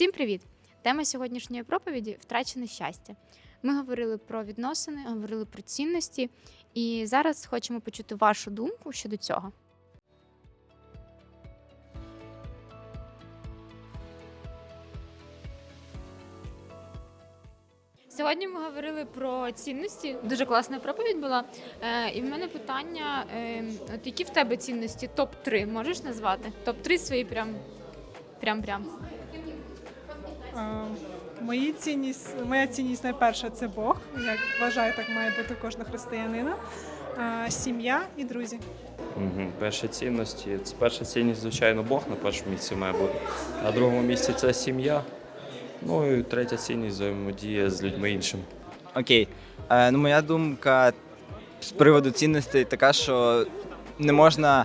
Всім привіт! Тема сьогоднішньої проповіді втрачене щастя. Ми говорили про відносини, говорили про цінності, і зараз хочемо почути вашу думку щодо цього. Сьогодні ми говорили про цінності. Дуже класна проповідь була. Е, і в мене питання: е, от які в тебе цінності? Топ 3 можеш назвати? Топ 3 свої прям прям прям. Мої цінність, моя цінність найперша це Бог. Як вважаю, так має бути у кожного християнина. Сім'я і друзі. Угу. Перші цінності. Це перша цінність, звичайно, Бог на першому місці має бути. На другому місці це сім'я. Ну і третя цінність взаємодія з людьми іншими. Окей. Е, ну, моя думка з приводу цінностей така, що не можна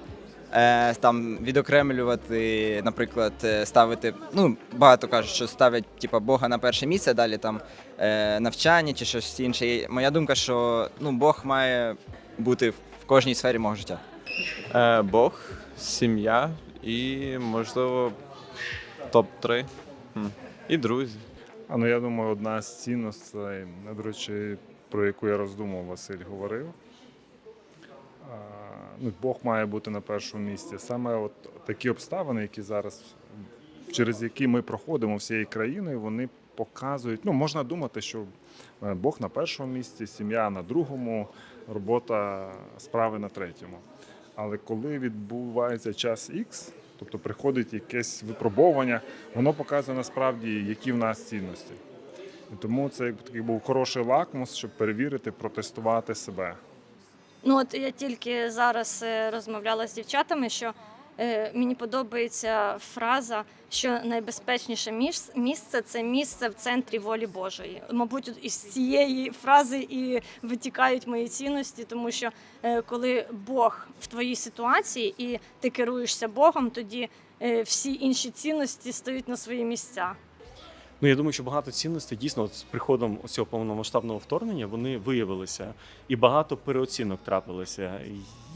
е, там відокремлювати, наприклад, е, ставити. Ну, багато кажуть, що ставлять типа, Бога на перше місце, далі там е, навчання чи щось інше. І моя думка, що ну, Бог має бути в кожній сфері мого життя. Е, Бог, сім'я і, можливо, топ-3. І друзі. А ну я думаю, одна з цінностей, до речі, про яку я роздумав, Василь говорив. Ну, Бог має бути на першому місці. Саме от такі обставини, які зараз, через які ми проходимо всією країною, вони показують. Ну, можна думати, що е, Бог на першому місці, сім'я на другому, робота справи на третьому. Але коли відбувається час X, тобто приходить якесь випробовування, воно показує насправді, які в нас цінності. І тому це якби такий був хороший лакмус, щоб перевірити, протестувати себе. Ну от я тільки зараз е, розмовляла з дівчатами, що е, мені подобається фраза, що найбезпечніше місце це місце в центрі волі Божої. Мабуть, із цієї фрази і витікають мої цінності, тому що е, коли Бог в твоїй ситуації і ти керуєшся Богом, тоді всі інші цінності стають на свої місця. Ну, я думаю, що багато цінностей дійсно от з приходом цього повномасштабного вторгнення вони виявилися, і багато переоцінок трапилося.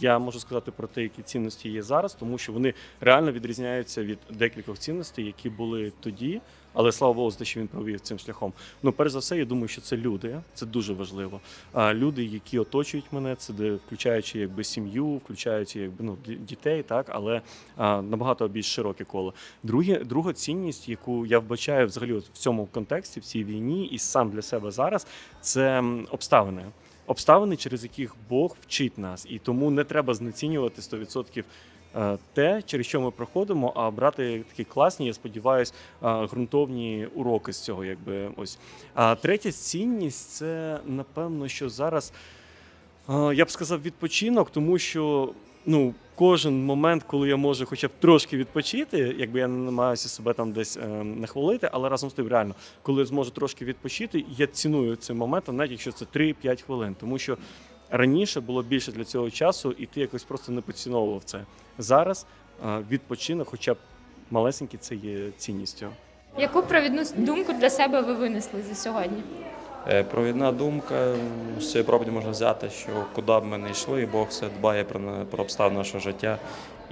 Я можу сказати про те, які цінності є зараз, тому що вони реально відрізняються від декількох цінностей, які були тоді. Але слава Богу, за те, що він провів цим шляхом. Ну, перш за все, я думаю, що це люди. Це дуже важливо. А люди, які оточують мене, це де включаючи якби сім'ю, включаючи якби ну ді- дітей, так але а, набагато більш широке коло. Друге, друга цінність, яку я вбачаю взагалі от в цьому контексті, в цій війні, і сам для себе зараз, це обставини. Обставини, через яких Бог вчить нас, і тому не треба знецінювати 100% е, те, через що ми проходимо, а брати такі класні, я сподіваюся, ґрунтовні уроки з цього. Якби ось. А третя цінність це напевно, що зараз е, я б сказав відпочинок, тому що ну, кожен момент, коли я можу хоча б трошки відпочити, якби я не намагаюся себе там десь е, нахвалити, але разом з тим реально, коли я зможу трошки відпочити, я ціную цей момент, навіть якщо це 3-5 хвилин, тому що. Раніше було більше для цього часу, і ти якось просто не поціновував це. Зараз е, відпочинок, хоча б малесенький, це є цінністю. Яку провідну думку для себе ви винесли за сьогодні? Е, Провідна думка з цієї проповіді можна взяти, що куди б ми не йшли, Бог все дбає про, про обставини нашого життя.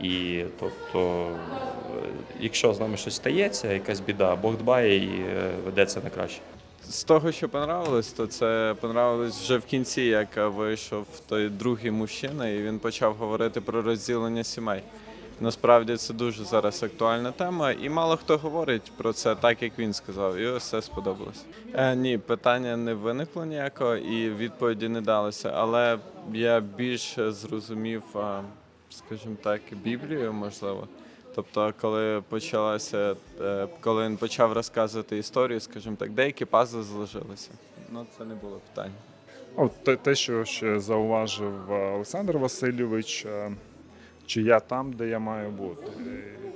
І тобто, е, якщо з нами щось стається, якась біда, Бог дбає і веде це на краще. З того, що понравилось, то це понравилось вже в кінці, як е, вийшов той другий мужчина, і він почав говорити про розділення сімей. Насправді це дуже зараз актуальна тема, і мало хто говорить про це так, як він сказав. І ось це сподобалось. Е, ні, питання не виникло ніякого і відповіді не далося. Але я більше зрозумів, скажімо так, Біблію, можливо. Тобто, коли почалася, е, коли він почав розказувати історію, скажімо так, деякі пазли зложилися. Ну, це не було питання. От те, те, що ще зауважив е, Олександр Васильович, е, чи я там, де я маю бути.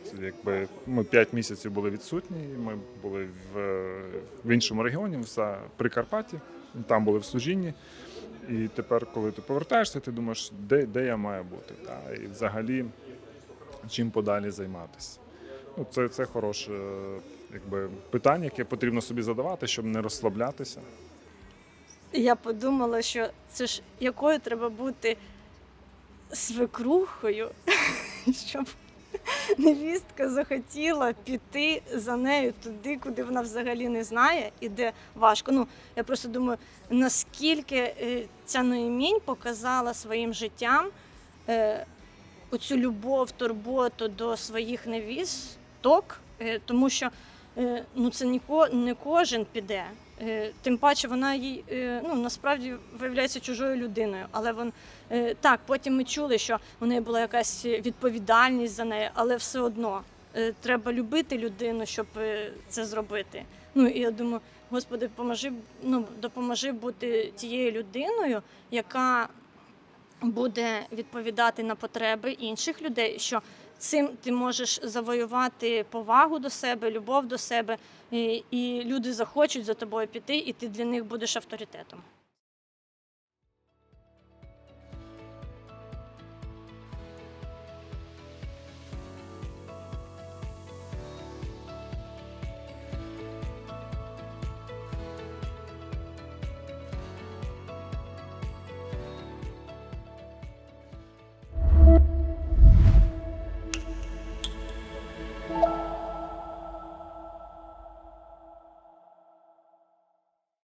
Це якби ми 5 місяців були відсутні. Ми були в, в іншому регіоні, в Прикарпатті, там були в служінні. І тепер, коли ти повертаєшся, ти думаєш, де, де я маю бути, та? і взагалі чим подалі займатися. Ну, це, це хороше якби, питання, яке потрібно собі задавати, щоб не розслаблятися. Я подумала, що це ж якою треба бути свекрухою, щоб невістка захотіла піти за нею туди, куди вона взагалі не знає і де важко. Ну, я просто думаю, наскільки е, ця Ноємінь показала своїм життям е, оцю любов, турботу до своїх невісток, е, тому що е, ну, це ніко, не кожен піде. Е, Тим паче вона їй ну, насправді виявляється чужою людиною. Але вон, так, потім ми чули, що у неї була якась відповідальність за неї, але все одно треба любити людину, щоб це зробити. Ну і я думаю, Господи, поможи, ну, допоможи бути тією людиною, яка буде відповідати на потреби інших людей. що Цим ти можеш завоювати повагу до себе, любов до себе, і, і люди захочуть за тобою піти, і ти для них будеш авторитетом.